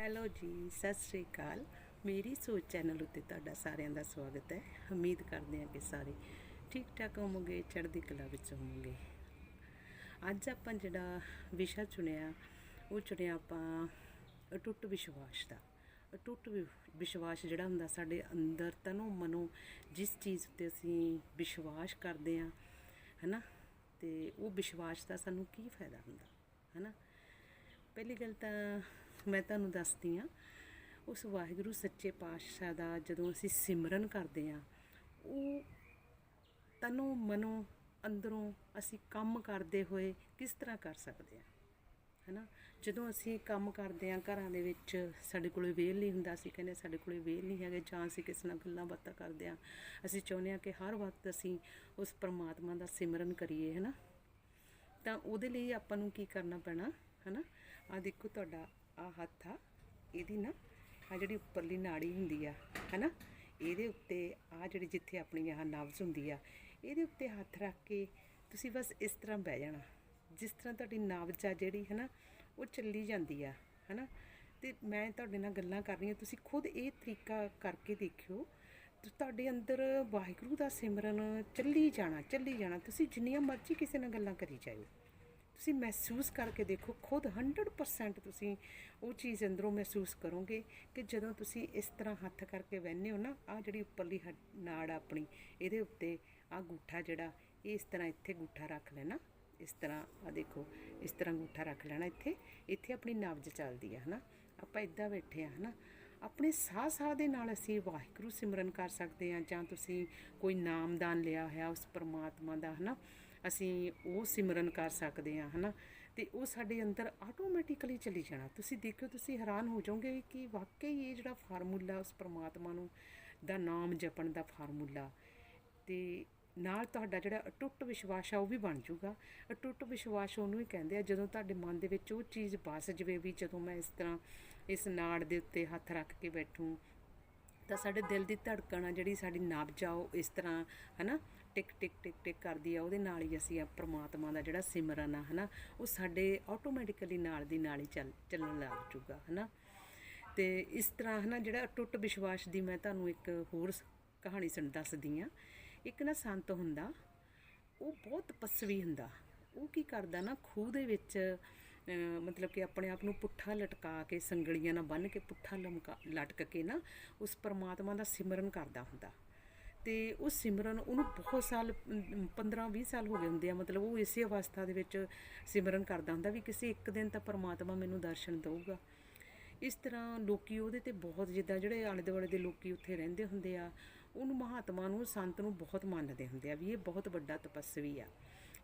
Hello ਜੀ, ਸਤਿ ਸ੍ਰੀ ਅਕਾਲ। ਮੇਰੀ ਸੋਚ ਚੈਨਲ ਉੱਤੇ ਤੁਹਾਡਾ ਸਾਰਿਆਂ ਦਾ ਸਵਾਗਤ ਹੈ। ਉਮੀਦ ਕਰਦੇ ਹਾਂ ਕਿ ਸਾਰੇ ਠੀਕ ਠਾਕ ਹੋਵੋਗੇ, ਚੜ੍ਹਦੀ ਕਲਾ ਵਿੱਚ ਹੋਵੋਗੇ। ਅੱਜ ਆਪਾਂ ਜਿਹੜਾ ਵਿਸ਼ਾ ਚੁਣਿਆ, ਉਹ ਚੁਣਿਆ ਆਪਾਂ ਅਟੁੱਟ ਵਿਸ਼ਵਾਸ ਦਾ। ਅਟੁੱਟ ਵਿ- ਵਿਸ਼ਵਾਸ ਜਿਹੜਾ ਹੁੰਦਾ ਸਾਡੇ ਅੰਦਰ ਤਨੋ ਮਨੋ, ਜਿਸ ਚੀਜ਼ ਉੱਤੇ ਅਸੀਂ ਵਿਸ਼ਵਾਸ ਕਰਦੇ ਹਾਂ, ਹਨਾ? ਤੇ ਉਹ ਵਿਸ਼ਵਾਸ ਦਾ ਸਾਨੂੰ ਕੀ ਫਾਇਦਾ ਹੁੰਦਾ, ਹਨਾ? ਪਹਿਲੀ ਗੱਲ ਤਾਂ ਮੈਂ ਤੁਹਾਨੂੰ ਦੱਸਦੀ ਹਾਂ, ਉਸ ਵਾਹਿਗੁਰੂ ਸੱਚੇ ਪਾਤਸ਼ਾਹ ਦਾ ਜਦੋਂ ਅਸੀਂ ਸਿਮਰਨ ਕਰਦੇ ਹਾਂ, ਉਹ ਤਨੋਂ ਮਨੋਂ ਅੰਦਰੋਂ ਅਸੀਂ ਕੰਮ ਕਰਦੇ ਹੋਏ ਕਿਸ ਤਰ੍ਹਾਂ ਕਰ ਸਕਦੇ ਹਾਂ? ਹੈਨਾ? ਜਦੋਂ ਅਸੀਂ ਕੰਮ ਕਰਦੇ ਹਾਂ ਘਰਾਂ ਦੇ ਵਿੱਚ, ਸਾਡੇ ਕੋਲੇ ਵੇਲ ਨਹੀਂ ਹੁੰਦਾ, ਅਸੀਂ ਕਹਿੰਦੇ ਸਾਡੇ ਕੋਲੇ ਵੇਲ ਨਹੀਂ ਹੈਗੇ ਜਾਂ ਅਸੀਂ ਕਿਸੇ ਨਾਲ ਗੱਲਾਂ ਬਾਤਾਂ ਕਰਦੇ ਹਾਂ, ਅਸੀਂ ਚਾਹੁੰਦੇ ਹਾਂ ਕਿ ਹਰ ਵਕਤ ਅਸੀਂ ਉਸ ਪਰਮਾਤਮਾ ਦਾ ਸਿਮਰਨ ਕਰੀਏ, ਹੈਨਾ? ਤਾਂ ਉਹਦੇ ਲਈ ਆਪਾਂ ਨੂੰ ਕੀ ਕਰਨਾ ਪੈਣਾ, ਹਨਾ? ਆ ਦੇਖੋ ਤੁਹਾਡਾ ਆ ਹੱਥ ਆ, ਇਹਦੀ ਨਾ ਆ ਜਿਹੜੀ ਉੱਪਰਲੀ ਨਾੜੀ ਹੁੰਦੀ ਆ, ਹਨਾ? ਇਹਦੇ ਉੱਤੇ ਆ ਜਿਹੜੀ ਜਿੱਥੇ ਆਪਣੀ ਆਹ ਨਬਜ਼ ਹੁੰਦੀ ਆ, ਇਹਦੇ ਉੱਤੇ ਹੱਥ ਰੱਖ ਕੇ ਤੁਸੀਂ ਬਸ ਇਸ ਤਰ੍ਹਾਂ ਬਹਿ ਜਾਣਾ। ਜਿਸ ਤਰ੍ਹਾਂ ਤੁਹਾਡੀ ਨਬਜ਼ ਆ ਜਿਹੜੀ, ਹਨਾ, ਉਹ ਚੱਲੀ ਜਾਂਦੀ ਆ, ਹਨਾ? ਤੇ ਮੈਂ ਤੁਹਾਡੇ ਨਾਲ ਗੱਲਾਂ ਕਰ ਰਹੀ ਹਾਂ, ਤੁਸੀਂ ਖੁਦ ਇਹ ਤਰੀਕਾ ਕਰਕੇ ਦੇਖਿਓ ਤੁਹਾਡੇ ਅੰਦਰ ਵਾਹਿਗੁਰੂ ਦਾ ਸਿਮਰਨ ਚੱਲੀ ਜਾਣਾ ਚੱਲੀ ਜਾਣਾ। ਤੁਸੀਂ ਜਿੰਨੀਆਂ ਮਰਜ਼ੀ ਕਿਸੇ ਨਾਲ ਗੱਲਾਂ ਕਰੀ ਜਾਇਓ। ਤੁਸੀਂ ਮਹਿਸੂਸ ਕਰਕੇ ਦੇਖੋ, ਖੁਦ 100% ਤੁਸੀਂ ਉਹ ਚੀਜ਼ ਅੰਦਰੋਂ ਮਹਿਸੂਸ ਕਰੋਗੇ ਕਿ ਜਦੋਂ ਤੁਸੀਂ ਇਸ ਤਰ੍ਹਾਂ ਹੱਥ ਕਰਕੇ ਬਹਿੰਦੇ ਹੋ ਨਾ ਆ ਜਿਹੜੀ ਉੱਪਰਲੀ ਹੱਡ- ਨਾੜ ਆਪਣੀ, ਇਹਦੇ ਉੱਤੇ ਆ ਗੂਠਾ ਜਿਹੜਾ, ਇਹ ਇਸ ਤਰ੍ਹਾਂ ਇੱਥੇ ਗੂਠਾ ਰੱਖ ਲੈਣਾ। ਇਸ ਤਰ੍ਹਾਂ ਆ ਦੇਖੋ, ਇਸ ਤਰ੍ਹਾਂ ਗੂਠਾ ਰੱਖ ਲੈਣਾ ਇੱਥੇ। ਇੱਥੇ ਆਪਣੀ ਨਬਜ਼ ਚੱਲਦੀ ਆ, ਹਨਾ। ਆਪਾਂ ਇਦਾਂ ਬੈਠੇ ਆ, ਹਨਾ। ਆਪਣੇ ਸਾਹ ਸਾਹ ਦੇ ਨਾਲ ਅਸੀਂ ਵਾਹਿਗੁਰੂ ਸਿਮਰਨ ਕਰ ਸਕਦੇ ਹਾਂ ਜਾਂ ਤੁਸੀਂ ਕੋਈ ਨਾਮਦਾਨ ਲਿਆ ਹੋਇਆ ਉਸ ਪਰਮਾਤਮਾ ਦਾ, ਹਨਾ। ਅਸੀਂ ਉਹ ਸਿਮਰਨ ਕਰ ਸਕਦੇ ਹਾਂ, ਹਨਾ? ਤੇ ਉਹ ਸਾਡੇ ਅੰਦਰ ਆਟੋਮੈਟਿਕਲੀ ਚਲੀ ਜਾਣਾ। ਤੁਸੀਂ ਦੇਖਿਓ, ਤੁਸੀਂ ਹੈਰਾਨ ਹੋ ਜਾਓਗੇ ਕਿ ਵਾਕਈ ਇਹ ਜਿਹੜਾ ਫਾਰਮੂਲਾ ਉਸ ਪਰਮਾਤਮਾ ਨੂੰ, ਦਾ ਨਾਮ ਜਪਣ ਦਾ ਫਾਰਮੂਲਾ, ਤੇ ਨਾਲ ਤੁਹਾਡਾ ਜਿਹੜਾ ਅਟੁੱਟ ਵਿਸ਼ਵਾਸ ਆ, ਉਹ ਵੀ ਬਣ ਜਾਊਗਾ। ਅਟੁੱਟ ਵਿਸ਼ਵਾਸ ਉਹਨੂੰ ਹੀ ਕਹਿੰਦੇ ਆ, ਜਦੋਂ ਤੁਹਾਡੇ ਮਨ ਦੇ ਵਿੱਚ ਉਹ ਚੀਜ਼ ਵਸ ਜਵੇ ਵੀ ਜਦੋਂ ਮੈਂ ਇਸ ਤਰ੍ਹਾਂ ਇਸ ਨਾੜ ਦੇ ਉੱਤੇ ਹੱਥ ਰੱਖ ਕੇ ਬੈਠੂੰ, ਤਾਂ ਸਾਡੇ ਦਿਲ ਦੀ ਧੜਕਣ ਆ ਜਿਹੜੀ ਸਾਡੀ ਨਬਜ਼, ਉਹ ਇਸ ਤਰ੍ਹਾਂ, ਹਨਾ? ਟਿਕ ਟਿਕ ਟਿਕ ਟਿਕ ਕਰਦੀ ਆ, ਉਹਦੇ ਨਾਲ ਹੀ ਅਸੀਂ ਆ ਪ੍ਰਮਾਤਮਾ ਦਾ ਜਿਹੜਾ ਸਿਮਰਨ ਆ, ਹਨਾ, ਉਹ ਸਾਡੇ ਆਟੋਮੈਟਿਕਲੀ ਨਾਲ ਦੀ ਨਾਲ ਹੀ ਚੱਲ, ਚੱਲਣ ਲੱਗ ਜੂਗਾ, ਹਨਾ। ਤੇ ਇਸ ਤਰ੍ਹਾਂ, ਹਨਾ, ਜਿਹੜਾ ਟੁੱਟ ਵਿਸ਼ਵਾਸ ਦੀ ਮੈਂ ਤੁਹਾਨੂੰ ਇੱਕ ਹੋਰ ਸ- ਕਹਾਣੀ ਸੁਣ, ਦੱਸਦੀ ਆ। ਇੱਕ ਨਾ ਸੰਤ ਹੁੰਦਾ, ਉਹ ਬਹੁਤ ਤਪਸਵੀ ਹੁੰਦਾ। ਉਹ ਕੀ ਕਰਦਾ ਨਾ, ਖੂਹ ਦੇ ਵਿੱਚ ਮਤਲਬ ਕਿ ਆਪਣੇ ਆਪ ਨੂੰ ਪੁੱਠਾ ਲਟਕਾ ਕੇ, ਸੰਗਲੀਆਂ ਨਾਲ ਬੰਨ੍ਹ ਕੇ, ਪੁੱਠਾ ਲਮਕਾ, ਲਟਕ ਕੇ ਨਾ, ਉਸ ਪਰਮਾਤਮਾ ਦਾ ਸਿਮਰਨ ਕਰਦਾ ਹੁੰਦਾ। ਤੇ ਉਹ ਸਿਮਰਨ ਉਹਨੂੰ ਬਹੁਤ ਸਾਲ 15 20 ਸਾਲ ਹੋ ਗਏ ਹੁੰਦੇ ਆ, ਮਤਲਬ ਉਹ ਇਸੇ ਅਵਸਥਾ ਦੇ ਵਿੱਚ ਸਿਮਰਨ ਕਰਦਾ ਹੁੰਦਾ ਵੀ ਕਿਸੇ ਇੱਕ ਦਿਨ ਤਾਂ ਪਰਮਾਤਮਾ ਮੈਨੂੰ ਦਰਸ਼ਨ ਦੇਊਗਾ। ਇਸ ਤਰ੍ਹਾਂ ਲੋਕੀ ਉਹਦੇ ਤੇ ਬਹੁਤ, ਜਿੱਦਾਂ ਜਿਹੜੇ ਆਲੇ ਦੁਆਲੇ ਦੇ ਲੋਕੀ ਉੱਥੇ ਰਹਿੰਦੇ ਹੁੰਦੇ ਆ, ਉਹਨੂੰ ਮਹਾਤਮਾ ਨੂੰ, ਸੰਤ ਨੂੰ ਬਹੁਤ ਮੰਨਦੇ ਹੁੰਦੇ ਆ ਵੀ ਇਹ ਬਹੁਤ ਵੱਡਾ ਤਪਸਵੀ ਆ।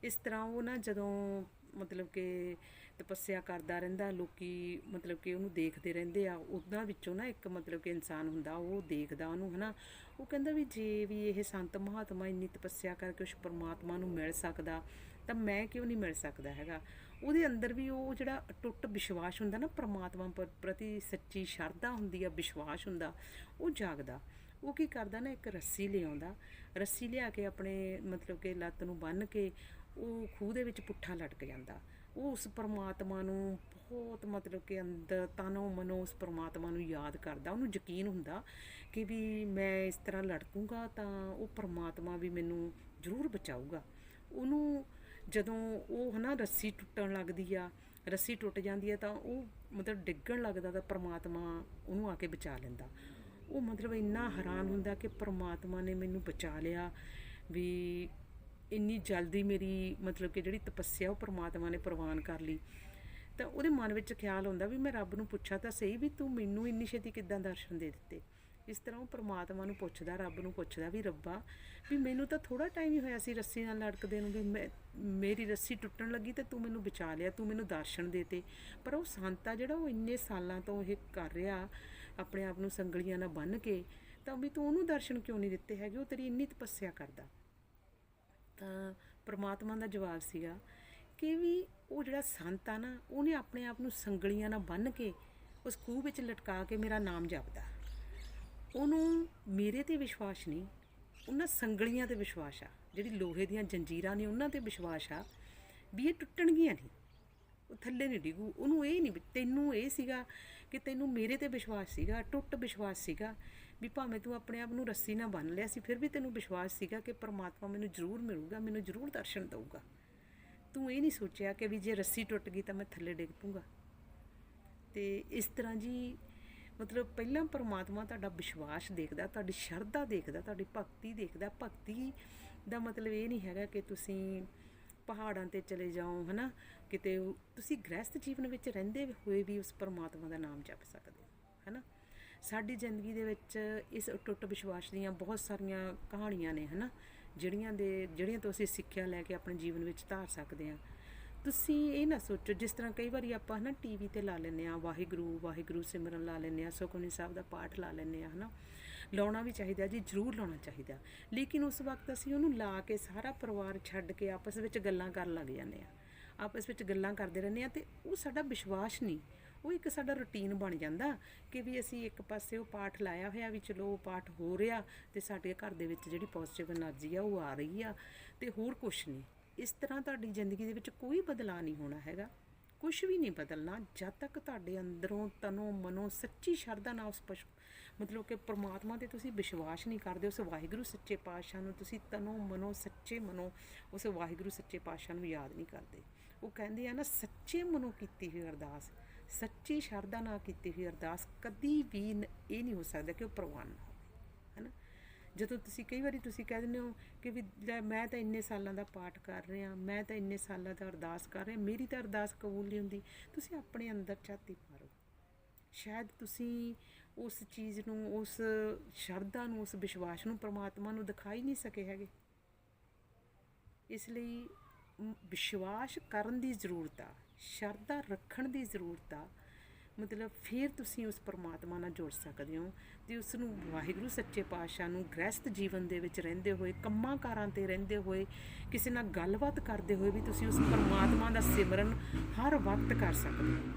ਇਸ ਤਰ੍ਹਾਂ ਉਹ ਨਾ ਜਦੋਂ ਮਤਲਬ ਕਿ ਤਪੱਸਿਆ ਕਰਦਾ ਰਹਿੰਦਾ, ਲੋਕੀ ਮਤਲਬ ਕਿ ਉਹਨੂੰ ਦੇਖਦੇ ਰਹਿੰਦੇ ਆ ਉਹਨਾਂ ਵਿੱਚੋਂ ਨਾ ਇੱਕ ਮਤਲਬ ਕਿ ਇਨਸਾਨ ਹੁੰਦਾ, ਉਹ ਦੇਖਦਾ ਉਹਨੂੰ, ਹਨਾ। ਉਹ ਕਹਿੰਦਾ ਵੀ ਜੇ ਵੀ ਇਹ ਸੰਤ ਮਹਾਤਮਾ ਇੰਨੀ ਤਪੱਸਿਆ ਕਰਕੇ ਉਸ ਪਰਮਾਤਮਾ ਨੂੰ ਮਿਲ ਸਕਦਾ, ਤਾਂ ਮੈਂ ਕਿਉਂ ਨਹੀਂ ਮਿਲ ਸਕਦਾ ਹੈਗਾ? ਉਹਦੇ ਅੰਦਰ ਵੀ ਉਹ ਜਿਹੜਾ ਟੁੱਟ ਵਿਸ਼ਵਾਸ ਹੁੰਦਾ ਨਾ ਪਰਮਾਤਮਾ ਪਰ- ਪ੍ਰਤੀ ਸੱਚੀ ਸ਼ਰਧਾ ਹੁੰਦੀ ਆ, ਵਿਸ਼ਵਾਸ ਹੁੰਦਾ, ਉਹ ਜਾਗਦਾ। ਉਹ ਕੀ ਕਰਦਾ ਨਾ, ਇੱਕ ਰੱਸੀ ਲਿਆਉਂਦਾ। ਰੱਸੀ ਲਿਆ ਕੇ ਆਪਣੇ ਮਤਲਬ ਕਿ ਲੱਤ ਨੂੰ ਬੰਨ੍ਹ ਕੇ ਉਹ ਖੂਹ ਦੇ ਵਿੱਚ ਪੁੱਠਾ ਲਟਕ ਜਾਂਦਾ। ਉਹ ਉਸ ਪਰਮਾਤਮਾ ਨੂੰ ਬਹੁਤ ਮਤਲਬ ਕਿ ਅੰਦਰ ਤਨੋਂ ਮਨੋਂ ਉਸ ਪਰਮਾਤਮਾ ਨੂੰ ਯਾਦ ਕਰਦਾ। ਉਹਨੂੰ ਯਕੀਨ ਹੁੰਦਾ ਕਿ ਵੀ ਮੈਂ ਇਸ ਤਰ੍ਹਾਂ ਲਟਕੂੰਗਾ ਤਾਂ ਉਹ ਪਰਮਾਤਮਾ ਵੀ ਮੈਨੂੰ ਜ਼ਰੂਰ ਬਚਾਊਗਾ। ਉਹਨੂੰ ਜਦੋਂ ਉਹ ਹਨਾ ਰੱਸੀ ਟੁੱਟਣ ਲੱਗਦੀ ਆ, ਰੱਸੀ ਟੁੱਟ ਜਾਂਦੀ ਹੈ ਤਾਂ ਉਹ ਮਤਲਬ ਡਿੱਗਣ ਲੱਗਦਾ ਤਾਂ ਪਰਮਾਤਮਾ ਉਹਨੂੰ ਆ ਕੇ ਬਚਾ ਲੈਂਦਾ। ਉਹ ਮਤਲਬ ਇੰਨਾ ਹੈਰਾਨ ਹੁੰਦਾ ਕਿ ਪਰਮਾਤਮਾ ਨੇ ਮੈਨੂੰ ਬਚਾ ਲਿਆ ਵੀ ਇੰਨੀ ਜਲਦੀ ਮੇਰੀ ਮਤਲਬ ਕਿ ਜਿਹੜੀ ਤਪੱਸਿਆ ਉਹ ਪ੍ਰਮਾਤਮਾ ਨੇ ਪ੍ਰਵਾਨ ਕਰ ਲਈ, ਤਾਂ ਉਹਦੇ ਮਨ ਵਿੱਚ ਖਿਆਲ ਹੁੰਦਾ ਵੀ ਮੈਂ ਰੱਬ ਨੂੰ ਪੁੱਛਾਂ ਤਾਂ ਸਹੀ ਵੀ ਤੂੰ ਮੈਨੂੰ ਇੰਨੀ ਛੇਤੀ ਕਿੱਦਾਂ ਦਰਸ਼ਨ ਦੇ ਦਿੱਤੇ? ਇਸ ਤਰ੍ਹਾਂ ਉਹ ਪ੍ਰਮਾਤਮਾ ਨੂੰ ਪੁੱਛਦਾ, ਰੱਬ ਨੂੰ ਪੁੱਛਦਾ ਵੀ ਰੱਬਾ, ਵੀ ਮੈਨੂੰ ਤਾਂ ਥੋੜਾ ਟਾਈਮ ਹੀ ਹੋਇਆ ਸੀ ਰੱਸੀ ਨਾਲ ਲੜਕਦੇ ਨੂੰ ਵੀ ਮੈਂ, ਮੇਰੀ ਰੱਸੀ ਟੁੱਟਣ ਲੱਗੀ ਤੇ ਤੂੰ ਮੈਨੂੰ ਬਚਾ ਲਿਆ, ਤੂੰ ਮੈਨੂੰ ਦਰਸ਼ਨ ਦੇਤੇ। ਪਰ ਉਹ ਸੰਤਾ ਜਿਹੜਾ ਉਹ ਇੰਨੇ ਸਾਲਾਂ ਤੋਂ ਇਹ ਕਰ ਰਿਹਾ, ਆਪਣੇ ਆਪ ਨੂੰ ਸੰਗਲੀਆਂ ਨਾਲ ਬੰਨ੍ਹ ਕੇ, ਤਾਂ ਵੀ ਤੂੰ ਉਹਨੂੰ ਦਰਸ਼ਨ ਕਿਉਂ ਨਹੀਂ ਦਿੱਤੇ ਹੈਗੇ? ਉਹ ਤੇਰੀ ਇੰਨੀ ਤਪੱਸਿਆ ਕਰਦਾ। ਤਾਂ ਪ੍ਰਮਾਤਮਾ ਦਾ ਜਵਾਬ ਸੀਗਾ ਕਿ ਵੀ ਉਹ ਜਿਹੜਾ ਸੰਤ ਆ ਨਾ, ਉਹਨੇ ਆਪਣੇ ਆਪ ਨੂੰ ਸੰਗਲੀਆਂ ਨਾਲ ਬੰਨ੍ਹ ਕੇ ਉਸ ਖੂਹ ਵਿੱਚ ਲਟਕਾ ਕੇ ਮੇਰਾ ਨਾਮ ਜਪਦਾ ਉਹਨੂੰ ਮੇਰੇ ਤੇ ਵਿਸ਼ਵਾਸ ਨਹੀਂ, ਉਹਨਾਂ ਸੰਗਲੀਆਂ ਤੇ ਵਿਸ਼ਵਾਸ ਆ। ਜਿਹੜੀ ਲੋਹੇ ਦੀਆਂ ਜੰਜੀਰਾਂ ਨੇ ਉਹਨਾਂ ਤੇ ਵਿਸ਼ਵਾਸ ਆ ਵੀ ਇਹ ਟੁੱਟਣਗੀਆਂ ਨਹੀਂ। ਉਹ ਥੱਲੇ ਨਹੀਂ ਡਿੱਗੂ। ਉਹਨੂੰ ਇਹ ਨਹੀਂ ਤੈਨੂੰ ਇਹ ਸੀਗਾ ਕਿ ਤੈਨੂੰ ਮੇਰੇ ਤੇ ਵਿਸ਼ਵਾਸ ਸੀਗਾ, ਟੁੱਟ ਵਿਸ਼ਵਾਸ ਸੀਗਾ ਵੀ ਭਾਵੇਂ ਤੂੰ ਆਪਣੇ ਆਪ ਨੂੰ ਰੱਸੀ ਨਾਲ ਬੰਨ ਲਿਆ ਸੀ, ਫਿਰ ਵੀ ਤੈਨੂੰ ਵਿਸ਼ਵਾਸ ਸੀਗਾ ਕਿ ਪਰਮਾਤਮਾ ਮੈਨੂੰ ਜ਼ਰੂਰ ਮਿਲੂਗਾ, ਮੈਨੂੰ ਜ਼ਰੂਰ ਦਰਸ਼ਨ ਦੇਊਗਾ। ਤੂੰ ਇਹ ਨਹੀਂ ਸੋਚਿਆ ਕਿ ਵੀ ਜੇ ਰੱਸੀ ਟੁੱਟ ਗਈ ਤਾਂ ਮੈਂ ਥੱਲੇ ਡਿੱਗ ਪੂੰਗਾ ਤੇ ਇਸ ਤਰ੍ਹਾਂ ਜੀ, ਮਤਲਬ ਪਹਿਲਾਂ ਪਰਮਾਤਮਾ ਤੁਹਾਡਾ ਵਿਸ਼ਵਾਸ ਦੇਖਦਾ, ਤੁਹਾਡੀ ਸ਼ਰਧਾ ਦੇਖਦਾ, ਤੁਹਾਡੀ ਭਗਤੀ ਦੇਖਦਾ। ਭਗਤੀ ਦਾ ਮਤਲਬ ਇਹ ਨਹੀਂ ਹੈਗਾ ਕਿ ਤੁਸੀਂ ਪਹਾੜਾਂ ਤੇ ਚਲੇ ਜਾਓ, ਹਨਾ? ਕਿਤੇ ਤੁਸੀਂ ਗ੍ਰਸਥ ਜੀਵਨ ਵਿੱਚ ਰਹਿੰਦੇ ਹੋਏ ਵੀ ਉਸ ਪਰਮਾਤਮਾ ਦਾ ਨਾਮ ਜਪ ਸਕਦੇ ਹੋ, ਹਨਾ? ਸਾਡੀ ਜ਼ਿੰਦਗੀ ਦੇ ਵਿੱਚ ਇਸ ਟੁੱਟ ਵਿਸ਼ਵਾਸ ਦੀਆਂ ਬਹੁਤ ਸਾਰੀਆਂ ਕਹਾਣੀਆਂ ਨੇ, ਹਨਾ? ਜਿਹੜੀਆਂ ਦੇ, ਜਿਹੜੀਆਂ ਤੋਂ ਅਸੀਂ ਸਿੱਖਿਆ ਲੈ ਕੇ ਆਪਣੇ ਜੀਵਨ ਵਿੱਚ ਧਾਰ ਸਕਦੇ ਹਾਂ। ਤੁਸੀਂ ਇਹ ਨਾ ਸੋਚੋ, ਜਿਸ ਤਰ੍ਹਾਂ ਕਈ ਵਾਰੀ ਆਪਾਂ, ਹਨਾ ਟੀਵੀ ਤੇ ਲਾ ਲੈਂਦੇ ਆ ਵਾਹਿਗੁਰੂ ਵਾਹਿਗੁਰੂ ਸਿਮਰਨ ਲਾ ਲੈਂਦੇ ਆ ਸੁਖਮਨੀ ਸਾਹਿਬ ਦਾ ਪਾਠ ਲਾ ਲੈਂਦੇ ਆ ਹਨਾ? ਲਾਉਣਾ ਵੀ ਚਾਹੀਦਾ ਜੀ, ਜ਼ਰੂਰ ਲਾਉਣਾ ਚਾਹੀਦਾ। ਲੇਕਿਨ ਉਸ ਵਕਤ ਅਸੀਂ ਉਹਨੂੰ ਲਾ ਕੇ ਸਾਰਾ ਪਰਿਵਾਰ ਛੱਡ ਕੇ ਆਪਸ ਵਿੱਚ ਗੱਲਾਂ ਕਰਨ ਲੱਗ ਜਾਂਦੇ ਆ ਆਪਸ ਵਿੱਚ ਗੱਲਾਂ ਕਰਦੇ ਰਹਿੰਦੇ ਆ ਤੇ ਉਹ ਸਾਡਾ ਵਿਸ਼ਵਾਸ ਨਹੀਂ। ਉਹ ਇੱਕ ਸਾਡਾ ਰੁਟੀਨ ਬਣ ਜਾਂਦਾ ਕਿ ਵੀ ਅਸੀਂ ਇੱਕ ਪਾਸੇ ਉਹ ਪਾਠ ਲਾਇਆ ਹੋਇਆ ਵੀ ਚਲੋ ਉਹ ਪਾਠ ਹੋ ਰਿਹਾ ਤੇ ਸਾਡੇ ਘਰ ਦੇ ਵਿੱਚ ਜਿਹੜੀ ਪੋਜ਼ਿਟਿਵ એનર્ਜੀ ਆ ਉਹ ਆ ਰਹੀ ਆ ਤੇ ਹੋਰ ਕੁਝ ਨਹੀਂ। ਇਸ ਤਰ੍ਹਾਂ ਤੁਹਾਡੀ ਜ਼ਿੰਦਗੀ ਦੇ ਵਿੱਚ ਕੋਈ ਬਦਲਾਅ ਨਹੀਂ ਹੋਣਾ ਹੈਗਾ। ਕੁਝ ਵੀ ਨਹੀਂ ਬਦਲਣਾ। ਜਦ ਤੱਕ ਤੁਹਾਡੇ ਅੰਦਰੋਂ ਤਨੋਂ ਮਨੋਂ ਸੱਚੀ ਸ਼ਰਧਾ ਨਾਲ ਉਸ ਪਸ਼ੂ ਮਤਲਬ ਕਿ ਪ੍ਰਮਾਤਮਾ ਤੇ ਤੁਸੀਂ ਵਿਸ਼ਵਾਸ ਨਹੀਂ ਕਰਦੇ, ਉਸ ਵਾਹਿਗੁਰੂ ਸੱਚੇ ਪਾਤਸ਼ਾਹ ਨੂੰ ਤੁਸੀਂ ਤਨੋਂ ਮਨੋਂ ਸੱਚੇ ਮਨੋਂ ਉਸ ਵਾਹਿਗੁਰੂ ਸੱਚੇ ਪਾਤਸ਼ਾਹ ਨੂੰ ਯਾਦ ਨਹੀਂ ਕਰਦੇ। ਉਹ ਕਹਿੰਦੇ ਆ ਨਾ, ਸੱਚੇ ਮਨੋਂ ਕੀਤੀ ਹੋਈ ਅਰਦਾਸ ਸੱਚੀ ਸ਼ਰਧਾ ਨਾਲ ਕੀਤੀ ਹੋਈ ਅਰਦਾਸ ਕਦੀ ਵੀ ਇਹ ਨਹੀਂ ਹੋ ਸਕਦਾ ਕਿ ਉਹ ਪ੍ਰਵਾਨ ਨਾ ਹੋਵੇ, ਹੈਨਾ? ਜਦੋਂ ਤੁਸੀਂ ਕਈ ਵਾਰੀ ਤੁਸੀਂ ਕਹਿ ਦਿੰਦੇ ਹੋ ਕਿ ਵੀ ਮੈਂ ਤਾਂ ਇੰਨੇ ਸਾਲਾਂ ਦਾ ਪਾਠ ਕਰ ਰਿਹਾ, ਮੈਂ ਤਾਂ ਇੰਨੇ ਸਾਲਾਂ ਦਾ ਅਰਦਾਸ ਕਰ ਰਿਹਾ, ਮੇਰੀ ਤਾਂ ਅਰਦਾਸ ਕਬੂਲ ਨਹੀਂ ਹੁੰਦੀ, ਤੁਸੀਂ ਆਪਣੇ ਅੰਦਰ ਝਾਤੀ ਮਾਰੋ। ਸ਼ਾਇਦ ਤੁਸੀਂ ਉਸ ਚੀਜ਼ ਨੂੰ, ਉਸ ਸ਼ਰਧਾ ਨੂੰ, ਉਸ ਵਿਸ਼ਵਾਸ ਨੂੰ ਪ੍ਰਮਾਤਮਾ ਨੂੰ ਦਿਖਾਈ ਨਹੀਂ ਸਕੇ ਹੈਗੇ। ਇਸ ਲਈ ਵਿਸ਼ਵਾਸ ਕਰਨ ਦੀ ਜ਼ਰੂਰਤ ਆ, ਸ਼ਰਧਾ ਰੱਖਣ ਦੀ ਜ਼ਰੂਰਤ ਆ। ਮਤਲਬ ਫਿਰ ਤੁਸੀਂ ਉਸ ਪਰਮਾਤਮਾ ਨਾਲ ਜੁੜ ਸਕਦੇ ਹੋ ਤੇ ਉਸ ਨੂੰ ਵਾਹਿਗੁਰੂ ਸੱਚੇ ਪਾਤਸ਼ਾਹ ਨੂੰ ਗ੍ਰਸਤ ਜੀਵਨ ਦੇ ਵਿੱਚ ਰਹਿੰਦੇ ਹੋਏ, ਕੰਮਾਂ ਕਾਰਾਂ ਤੇ ਰਹਿੰਦੇ ਹੋਏ, ਕਿਸੇ ਨਾਲ ਗੱਲਬਾਤ ਕਰਦੇ ਹੋਏ ਵੀ ਤੁਸੀਂ ਉਸ ਪਰਮਾਤਮਾ ਦਾ ਸਿਮਰਨ ਹਰ ਵਕਤ ਕਰ ਸਕਦੇ ਹੋ।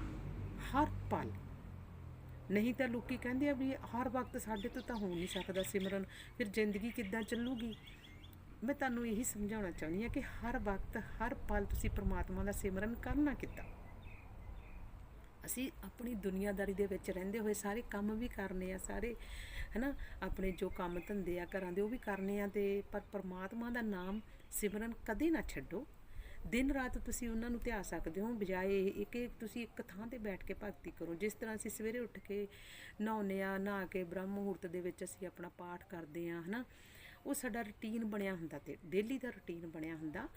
ਹਰ ਪਲ। ਨਹੀਂ ਤਾਂ ਲੋਕੀ ਕਹਿੰਦੇ ਆ ਵੀ ਹਰ ਵਕਤ ਸਾਡੇ ਤੋਂ ਤਾਂ ਹੋ ਨਹੀਂ ਸਕਦਾ ਸਿਮਰਨ, ਫਿਰ ਜ਼ਿੰਦਗੀ ਕਿੱਦਾਂ ਚੱਲੂਗੀ? ਮੈਂ ਤੁਹਾਨੂੰ ਇਹੀ ਸਮਝਾਉਣਾ ਚਾਹੁੰਦੀ ਹਾਂ ਕਿ ਹਰ ਵਕਤ, ਹਰ ਪਲ ਤੁਸੀਂ ਪ੍ਰਮਾਤਮਾ ਦਾ ਸਿਮਰਨ ਕਰਨਾ ਕਿੱਦਾਂ ਅਸੀਂ ਆਪਣੀ ਦੁਨੀਆਦਾਰੀ ਦੇ ਵਿੱਚ ਰਹਿੰਦੇ ਹੋਏ ਸਾਰੇ ਕੰਮ ਵੀ ਕਰਨੇ ਆ, ਸਾਰੇ, ਹੈਨਾ, ਆਪਣੇ ਜੋ ਕੰਮ ਧੰਦੇ ਆ ਘਰਾਂ ਦੇ ਉਹ ਵੀ ਕਰਨੇ ਆ ਤੇ ਪਰ ਪ੍ਰਮਾਤਮਾ ਦਾ ਨਾਮ ਸਿਮਰਨ ਕਦੇ ਨਾ ਛੱਡੋ। ਦਿਨ ਰਾਤ ਤੁਸੀਂ ਉਹਨਾਂ ਨੂੰ ਧਿਆ ਸਕਦੇ ਹੋ, ਬਜਾਏ ਇਹ ਕਿ ਤੁਸੀਂ ਇੱਕ ਥਾਂ ਤੇ ਬੈਠ ਕੇ ਭਗਤੀ ਕਰੋ। ਜਿਸ ਤਰ੍ਹਾਂ ਅਸੀਂ ਸਵੇਰੇ ਉੱਠ ਕੇ ਨਹਾਉਂਦੇ ਆ, ਨਹਾ ਕੇ ਬ੍ਰਹਮ ਮੁਹੂਰਤ ਦੇ ਵਿੱਚ ਅਸੀਂ ਆਪਣਾ ਪਾਠ ਕਰਦੇ ਆ, ਹਨਾ ਉਹ ਸਾਡਾ ਰੁਟੀਨ ਬਣਿਆ ਹੁੰਦਾ ਤੇ ਡੇਲੀ ਦਾ ਰੁਟੀਨ ਬਣਿਆ ਹੁੰਦਾ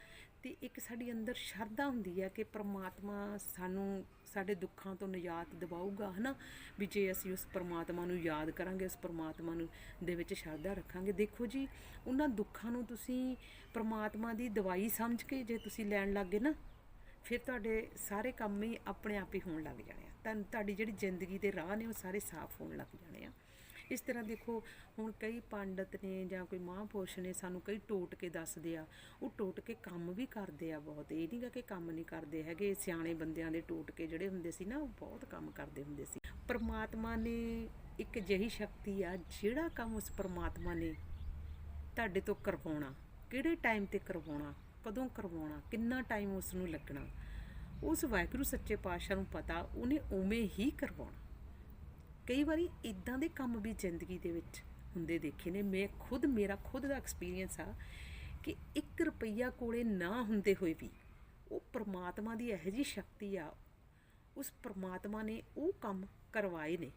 ਤੇ ਇੱਕ ਸਾਡੀ ਅੰਦਰ ਸ਼ਰਧਾ ਹੁੰਦੀ ਹੈ ਕਿ ਪ੍ਰਮਾਤਮਾ ਸਾਨੂੰ ਸਾਡੇ ਦੁੱਖਾਂ ਤੋਂ ਨਿਜਾਤ ਦਿਵਾਊਗਾ, ਹਨਾ? ਵੀ ਜੇ ਅਸੀਂ ਉਸ ਪ੍ਰਮਾਤਮਾ ਨੂੰ ਯਾਦ ਕਰਾਂਗੇ, ਉਸ ਪ੍ਰਮਾਤਮਾ ਨੂੰ ਦੇ ਵਿੱਚ ਸ਼ਰਧਾ ਰੱਖਾਂਗੇ। ਦੇਖੋ ਜੀ, ਉਹਨਾਂ ਦੁੱਖਾਂ ਨੂੰ ਤੁਸੀਂ ਪ੍ਰਮਾਤਮਾ ਦੀ ਦਵਾਈ ਸਮਝ ਕੇ ਜੇ ਤੁਸੀਂ ਲੈਣ ਲੱਗੇ ਨਾ, ਫਿਰ ਤੁਹਾਡੇ ਸਾਰੇ ਕੰਮ ਹੀ ਆਪਣੇ ਆਪ ਹੀ ਹੋਣ ਲੱਗ ਜਾਣੇ ਆ। ਤਾਂ ਤੁਹਾਡੀ ਜਿਹੜੀ ਜ਼ਿੰਦਗੀ ਦੇ ਰਾਹ ਨੇ ਉਹ ਸਾਰੇ ਸਾਫ਼ ਹੋਣ ਲੱਗ ਜਾਣੇ ਆ। ਇਸ ਤਰ੍ਹਾਂ ਦੇਖੋ, ਹੁਣ ਕਈ ਪੰਡਤ ਨੇ ਜਾਂ ਕੋਈ ਮਹਾਂਪੁਰਸ਼ ਨੇ ਸਾਨੂੰ ਕਈ ਟੋਟ ਕੇ ਦੱਸਦੇ ਆ। ਉਹ ਟੋਟ ਕੇ ਕੰਮ ਵੀ ਕਰਦੇ ਆ ਬਹੁਤ। ਇਹ ਨਹੀਂਗਾ ਕਿ ਕੰਮ ਨਹੀਂ ਕਰਦੇ ਹੈਗੇ। ਸਿਆਣੇ ਬੰਦਿਆਂ ਦੇ ਟੋਟ ਕੇ ਜਿਹੜੇ ਹੁੰਦੇ ਸੀ ਨਾ, ਉਹ ਬਹੁਤ ਕੰਮ ਕਰਦੇ ਹੁੰਦੇ ਸੀ। ਪਰਮਾਤਮਾ ਨੇ ਇੱਕ ਅਜਿਹੀ ਸ਼ਕਤੀ ਆ, ਜਿਹੜਾ ਕੰਮ ਉਸ ਪਰਮਾਤਮਾ ਨੇ ਤੁਹਾਡੇ ਤੋਂ ਕਰਵਾਉਣਾ, ਕਿਹੜੇ ਟਾਈਮ ਤੇ ਕਰਵਾਉਣਾ, ਕਦੋਂ ਕਰਵਾਉਣਾ, ਕਿੰਨਾ ਟਾਈਮ ਉਸ ਨੂੰ ਲੱਗਣਾ, ਉਸ ਵਾਹਿਗੁਰੂ ਸੱਚੇ ਪਾਤਸ਼ਾਹ ਨੂੰ ਪਤਾ, ਉਹਨੇ ਉਵੇਂ ਹੀ ਕਰਵਾਉਣਾ। ਕਈ ਵਾਰੀ ਇਦਾਂ ਦੇ ਕੰਮ ਵੀ ਜ਼ਿੰਦਗੀ ਦੇ ਵਿੱਚ ਹੁੰਦੇ ਦੇਖੇ ਨੇ। ਮੈਂ ਖੁਦ, ਮੇਰਾ ਖੁਦ ਦਾ ਐਕਸਪੀਰੀਅੰਸ ਆ ਕਿ 1 ਰੁਪਈਆ ਕੋਲੇ ਨਾ ਹੁੰਦੇ ਹੋਏ ਵੀ ਉਹ ਪ੍ਰਮਾਤਮਾ ਦੀ ਇਹੋ ਜਿਹੀ ਸ਼ਕਤੀ ਆ, ਉਸ ਪ੍ਰਮਾਤਮਾ ਨੇ ਉਹ ਕੰਮ ਕਰਵਾਏ ਨੇ।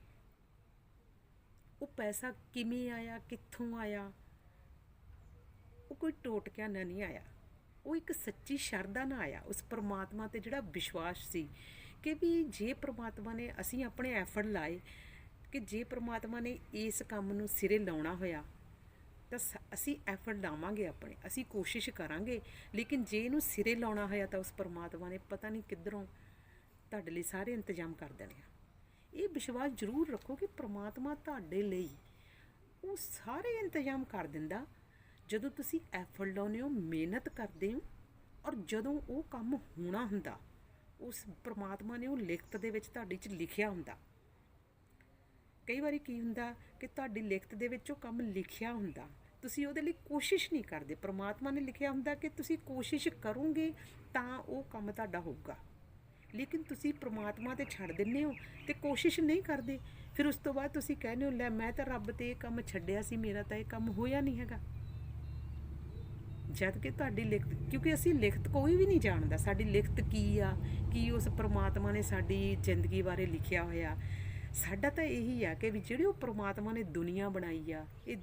ਉਹ ਪੈਸਾ ਕਿਵੇਂ ਆਇਆ, ਕਿੱਥੋਂ ਆਇਆ, ਉਹ ਕੋਈ ਟੋਟਕਿਆਂ ਨਾਲ ਨਹੀਂ ਆਇਆ। ਉਹ ਇੱਕ ਸੱਚੀ ਸ਼ਰਧਾ ਨਾਲ ਆਇਆ। ਉਸ ਪ੍ਰਮਾਤਮਾ ਤੇ ਜਿਹੜਾ ਵਿਸ਼ਵਾਸ ਸੀ ਕਿ ਵੀ ਜੇ ਪ੍ਰਮਾਤਮਾ ਨੇ ਅਸੀਂ ਆਪਣੇ ਐਫਰਟ ਲਾਏ ਕਿ ਜੇ ਪ੍ਰਮਾਤਮਾ ਨੇ ਇਸ ਕੰਮ ਨੂੰ ਸਿਰੇ ਲਾਉਣਾ ਹੋਇਆ, ਤਾਂ ਸ- ਅਸੀਂ ਐਫਰਟ ਲਾਵਾਂਗੇ ਆਪਣੇ, ਅਸੀਂ ਕੋਸ਼ਿਸ਼ ਕਰਾਂਗੇ। ਲੇਕਿਨ ਜੇ ਇਹਨੂੰ ਸਿਰੇ ਲਾਉਣਾ ਹੋਇਆ ਤਾਂ ਉਸ ਪਰਮਾਤਮਾ ਨੇ ਪਤਾ ਨਹੀਂ ਕਿੱਧਰੋਂ ਤੁਹਾਡੇ ਲਈ ਸਾਰੇ ਇੰਤਜ਼ਾਮ ਕਰ ਦੇਣੇ ਆ। ਇਹ ਵਿਸ਼ਵਾਸ ਜ਼ਰੂਰ ਰੱਖੋ ਕਿ ਪਰਮਾਤਮਾ ਤੁਹਾਡੇ ਲਈ ਉਹ ਸਾਰੇ ਇੰਤਜ਼ਾਮ ਕਰ ਦਿੰਦਾ। ਜਦੋਂ ਤੁਸੀਂ ਐਫਰਟ ਲਾਉਂਦੇ ਹੋ, ਮਿਹਨਤ ਕਰਦੇ ਹੋ ਔਰ ਜਦੋਂ ਉਹ ਕੰਮ ਹੋਣਾ ਹੁੰਦਾ, ਉਸ ਪਰਮਾਤਮਾ ਨੇ ਉਹ ਲਿਖਤ ਦੇ ਵਿੱਚ ਤੁਹਾਡੇ 'ਚ ਲਿਖਿਆ ਹੁੰਦਾ। ਕਈ ਵਾਰੀ ਕੀ ਹੁੰਦਾ ਕਿ ਤੁਹਾਡੀ ਲਿਖਤ ਦੇ ਵਿੱਚ ਉਹ ਕੰਮ ਲਿਖਿਆ ਹੁੰਦਾ। ਤੁਸੀਂ ਉਹਦੇ ਲਈ ਕੋਸ਼ਿਸ਼ ਨਹੀਂ ਕਰਦੇ। ਪ੍ਰਮਾਤਮਾ ਨੇ ਲਿਖਿਆ ਹੁੰਦਾ ਕਿ ਤੁਸੀਂ ਕੋਸ਼ਿਸ਼ ਕਰੋਗੇ ਤਾਂ ਉਹ ਕੰਮ ਤੁਹਾਡਾ ਹੋਊਗਾ। ਲੇਕਿਨ ਤੁਸੀਂ ਪ੍ਰਮਾਤਮਾ ਤੇ ਛੱਡ ਦਿੰਦੇ ਹੋ ਤੇ ਕੋਸ਼ਿਸ਼ ਨਹੀਂ ਕਰਦੇ। ਫਿਰ ਉਸ ਤੋਂ ਬਾਅਦ ਤੁਸੀਂ ਕਹਿੰਦੇ ਹੋ, ਲੈ, ਮੈਂ ਤਾਂ ਰੱਬ ਤੇ ਇਹ ਕੰਮ ਛੱਡਿਆ ਸੀ, ਮੇਰਾ ਤਾਂ ਇਹ ਕੰਮ ਹੋਇਆ ਨਹੀਂ ਹੈਗਾ। ਜਦ ਕਿ ਤੁਹਾਡੀ ਲਿਖਤ, ਕਿਉਂਕਿ ਅਸੀਂ ਲਿਖਤ ਕੋਈ ਵੀ ਨਹੀਂ ਜਾਣਦਾ, ਸਾਡੀ ਲਿਖਤ ਕੀ ਆ, ਕੀ ਉਸ ਪ੍ਰਮਾਤਮਾ ਨੇ ਸਾਡੀ ਜ਼ਿੰਦਗੀ ਬਾਰੇ ਲਿਖਿਆ ਹੋਇਆ। ਸਾਡਾ ਤਾਂ ਇਹੀ ਆ ਕਿ ਵੀ ਜਿਹੜੀ ਉਹ ਪਰਮਾਤਮਾ ਨੇ ਦੁਨੀਆ ਬਣਾਈ ਆ, ਇਹ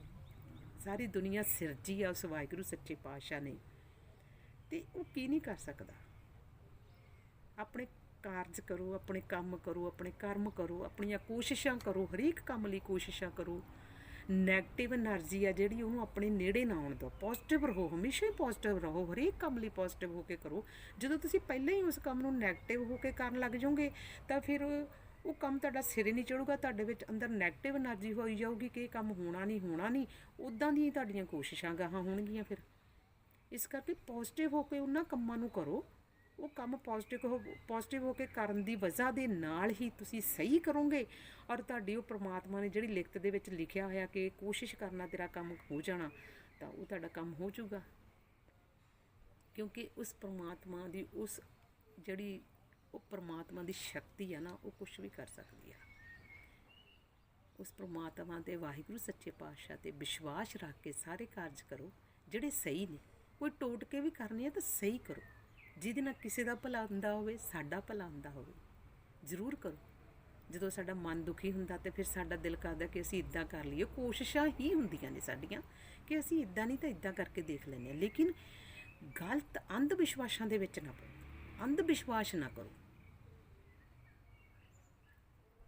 ਸਾਰੀ ਦੁਨੀਆ ਸਿਰਜੀ ਆ, ਉਸ ਵਾਹਿਗੁਰੂ ਸੱਚੇ ਪਾਤਸ਼ਾਹ ਨੇ। ਤੇ ਉਹ ਕੀ ਨਹੀਂ ਕਰ ਸਕਦਾ? ਆਪਣੇ ਕਾਰਜ ਕਰੋ, ਆਪਣੇ ਕੰਮ ਕਰੋ, ਆਪਣੇ ਕਰਮ ਕਰੋ, ਆਪਣੀਆਂ ਕੋਸ਼ਿਸ਼ਾਂ ਕਰੋ, ਹਰੇਕ ਕੰਮ ਲਈ ਕੋਸ਼ਿਸ਼ਾਂ ਕਰੋ। ਨੈਗੇਟਿਵ એનર્ਜੀ ਆ ਜਿਹੜੀ ਉਹਨੂੰ ਆਪਣੇ ਨੇੜੇ ਨਾ ਆਉਣ ਦਿਓ। ਪੋਜ਼ਿਟਿਵ ਰਹੋ, ਹਮੇਸ਼ਾ ਹੀ ਪੋਜ਼ਿਟਿਵ ਰਹੋ, ਹਰੇਕ ਕੰਮ ਲਈ ਪੋਜ਼ਿਟਿਵ ਹੋ ਕੇ ਕਰੋ। ਜਦੋਂ ਤੁਸੀਂ ਪਹਿਲਾਂ ਹੀ ਉਸ ਕੰਮ ਨੂੰ ਨੈਗੇਟਿਵ ਹੋ ਕੇ ਕਰਨ ਲੱਗ ਜਾਓਗੇ, ਤਾਂ ਫਿਰ ਉਹ ਕੰਮ ਤੁਹਾਡਾ ਸਿਰੇ ਨਹੀਂ ਚੜੂਗਾ, ਤੁਹਾਡੇ ਵਿੱਚ ਅੰਦਰ ਨੈਗੇਟਿਵ એનર્ਜੀ ਹੋਈ ਜਾਊਗੀ ਕਿ ਇਹ ਕੰਮ ਹੋਣਾ ਨਹੀਂ ਹੋਣਾ ਨਹੀਂ ਉਦਾਂ ਦੀਆਂ ਤੁਹਾਡੀਆਂ ਕੋਸ਼ਿਸ਼ਾਂ ਗਾਹਾਂ ਹੋਣਗੀਆਂ ਫਿਰ। ਇਸ ਕਰਕੇ ਪੋਜ਼ਿਟਿਵ ਹੋ ਕੇ ਉਹਨਾਂ ਕੰਮਾਂ ਨੂੰ ਕਰੋ। ਉਹ ਕੰਮ ਪੋਜ਼ਿਟਿਵ ਹੋ ਪੋਜ਼ਿਟਿਵ ਹੋ ਕੇ ਕਰਨ ਦੀ ਵਜ੍ਹਾ ਦੇ ਨਾਲ ਹੀ ਤੁਸੀਂ ਸਹੀ ਕਰੋਗੇ ਔਰ ਤੁਹਾਡੀ ਉਹ ਪ੍ਰਮਾਤਮਾ ਨੇ ਜਿਹੜੀ ਲਿਖਤ ਦੇ ਵਿੱਚ ਲਿਖਿਆ ਹੋਇਆ ਕਿ ਕੋਸ਼ਿਸ਼ ਕਰਨਾ ਤੇਰਾ ਕੰਮ ਹੋ ਜਾਣਾ, ਤਾਂ ਉਹ ਤੁਹਾਡਾ ਕੰਮ ਹੋ ਜਾਊਗਾ। ਕਿਉਂਕਿ ਉਸ ਪ੍ਰਮਾਤਮਾ ਦੀ ਉਸ ਜਿਹੜੀ ਉਹ ਪ੍ਰਮਾਤਮਾ ਦੀ ਸ਼ਕਤੀ ਆ ਨਾ, ਉਹ ਕੁਝ ਵੀ ਕਰ ਸਕਦੀ ਆ। ਉਸ ਪ੍ਰਮਾਤਮਾ ਤੇ ਵਾਹਿਗੁਰੂ ਸੱਚੇ ਪਾਤਸ਼ਾਹ ਤੇ ਵਿਸ਼ਵਾਸ ਰੱਖ ਕੇ ਸਾਰੇ ਕਾਰਜ ਕਰੋ, ਜਿਹੜੇ ਸਹੀ ਨੇ। ਕੋਈ ਟੋਟ ਕੇ ਵੀ ਕਰਨੇ ਆ ਤਾਂ ਸਹੀ ਕਰੋ। ਜਿਹਦੇ ਨਾਲ ਕਿਸੇ ਦਾ ਭਲਾ ਹੁੰਦਾ ਹੋਵੇ, ਸਾਡਾ ਭਲਾ ਹੁੰਦਾ ਹੋਵੇ, ਜ਼ਰੂਰ ਕਰੋ। ਜਦੋਂ ਸਾਡਾ ਮਨ ਦੁਖੀ ਹੁੰਦਾ ਤੇ ਫਿਰ ਸਾਡਾ ਦਿਲ ਕਰਦਾ ਕਿ ਅਸੀਂ ਇਦਾਂ ਕਰ ਲਈਏ। ਕੋਸ਼ਿਸ਼ਾਂ ਹੀ ਹੁੰਦੀਆਂ ਨੇ ਸਾਡੀਆਂ ਕਿ ਅਸੀਂ ਇਦਾਂ ਨਹੀਂ ਤਾਂ ਇਦਾਂ ਕਰਕੇ ਦੇਖ ਲੈਂਦੇ ਹਾਂ। ਲੇਕਿਨ ਗਲਤ ਅੰਧ ਵਿਸ਼ਵਾਸਾਂ ਦੇ ਵਿੱਚ ਨਾ ਪਓ। ਅੰਧ ਵਿਸ਼ਵਾਸ ਨਾ ਕਰੋ।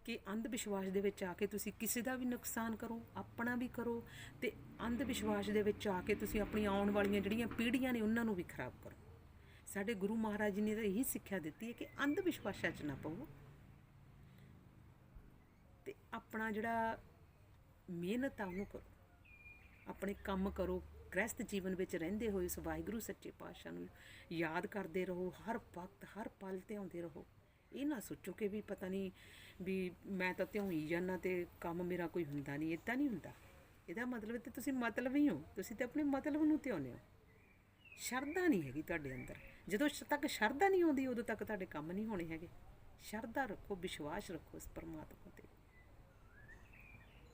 ਕਿ ਅੰਧ ਵਿਸ਼ਵਾਸ ਦੇ ਵਿੱਚ ਆ ਕੇ ਤੁਸੀਂ ਕਿਸੇ ਦਾ ਵੀ ਨੁਕਸਾਨ ਕਰੋ, ਆਪਣਾ ਵੀ ਕਰੋ ਤੇ ਅੰਧ ਵਿਸ਼ਵਾਸ ਦੇ ਵਿੱਚ ਆ ਕੇ ਤੁਸੀਂ ਆਪਣੀਆਂ ਆਉਣ ਵਾਲੀਆਂ ਜਿਹੜੀਆਂ ਪੀੜ੍ਹੀਆਂ ਨੇ ਉਹਨਾਂ ਨੂੰ ਵੀ ਖਰਾਬ ਕਰੋ। ਸਾਡੇ ਗੁਰੂ ਮਹਾਰਾਜ ਜੀ ਨੇ ਤਾਂ ਇਹੀ ਸਿੱਖਿਆ ਦਿੱਤੀ ਹੈ ਕਿ ਅੰਧ ਵਿਸ਼ਵਾਸਾਂ 'ਚ ਨਾ ਪਵੋ ਤੇ ਆਪਣਾ ਜਿਹੜਾ ਮਿਹਨਤ ਆ ਉਹਨੂੰ ਕਰੋ। ਆਪਣੇ ਕੰਮ ਕਰੋ, ਗ੍ਰਸਤ ਜੀਵਨ ਵਿੱਚ ਰਹਿੰਦੇ ਹੋਏ ਉਸ ਵਾਹਿਗੁਰੂ ਸੱਚੇ ਪਾਤਸ਼ਾਹ ਨੂੰ ਯਾਦ ਕਰਦੇ ਰਹੋ, ਹਰ ਵਕਤ, ਹਰ ਪਲ ਧਿਆਉਂਦੇ ਰਹੋ। ਇਹ ਨਾ ਸੋਚੋ ਕਿ ਵੀ ਪਤਾ ਨਹੀਂ ਵੀ ਮੈਂ ਤਾਂ ਧਿਆਈ ਜਾਂਦਾ ਤੇ ਕੰਮ ਮੇਰਾ ਕੋਈ ਹੁੰਦਾ ਨਹੀਂ ਇਦਾਂ ਨਹੀਂ ਹੁੰਦਾ। ਇਹਦਾ ਮਤਲਬ ਤੇ ਤੁਸੀਂ ਮਤਲਬ ਹੀ ਹੋ। ਤੁਸੀਂ ਤੇ ਆਪਣੇ ਮਤਲਬ ਨੂੰ ਧਿਆਉਂਦੇ ਹੋ। ਸ਼ਰਧਾ ਨਹੀਂ ਹੈਗੀ ਤੁਹਾਡੇ ਅੰਦਰ। ਜਦੋਂ ਤੱਕ ਸ਼ਰਧਾ ਨਹੀਂ ਆਉਂਦੀ, ਉਦੋਂ ਤੱਕ ਤੁਹਾਡੇ ਕੰਮ ਨਹੀਂ ਹੋਣੇ ਹੈਗੇ। ਸ਼ਰਧਾ ਰੱਖੋ, ਵਿਸ਼ਵਾਸ ਰੱਖੋ ਇਸ ਪਰਮਾਤਮਾ ਤੇ।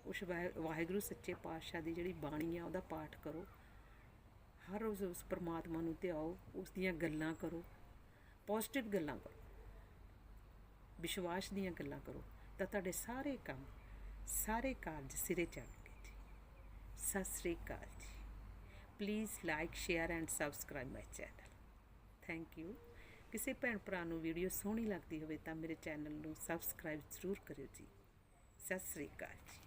ਉਸ ਵਾਹਿ- ਵਾਹਿਗੁਰੂ ਸੱਚੇ ਪਾਤਸ਼ਾਹ ਦੀ ਜਿਹੜੀ ਬਾਣੀ ਆ, ਉਹਦਾ ਪਾਠ ਕਰੋ। ਹਰ ਰੋਜ਼ ਉਸ ਪਰਮਾਤਮਾ ਨੂੰ ਧਿਆਓ, ਉਸ ਦੀਆਂ ਗੱਲਾਂ ਕਰੋ। ਪੋਜ਼ਿਟਿਵ ਗੱਲਾਂ ਕਰੋ। ਵਿਸ਼ਵਾਸ ਦੀਆਂ ਗੱਲਾਂ ਕਰੋ, ਤਾਂ ਤੁਹਾਡੇ ਸਾਰੇ ਕੰਮ ਸਾਰੇ ਕਾਰਜ ਸਿਰੇ ਚੜ੍ਹਨਗੇ ਜੀ। Sat Sri Akal ji. Please like share and subscribe my channel thank you ਕਿਸੇ ਭੈਣ ਭਰਾ ਨੂੰ ਵੀਡੀਓ ਸੋਹਣੀ ਲੱਗਦੀ ਹੋਵੇ ਤਾਂ ਮੇਰੇ ਚੈਨਲ ਨੂੰ ਸਬਸਕ੍ਰਾਈਬ ਜ਼ਰੂਰ ਕਰਿਓ ਜੀ। ਸਤਿ ਸ੍ਰੀ ਅਕਾਲ ਜੀ।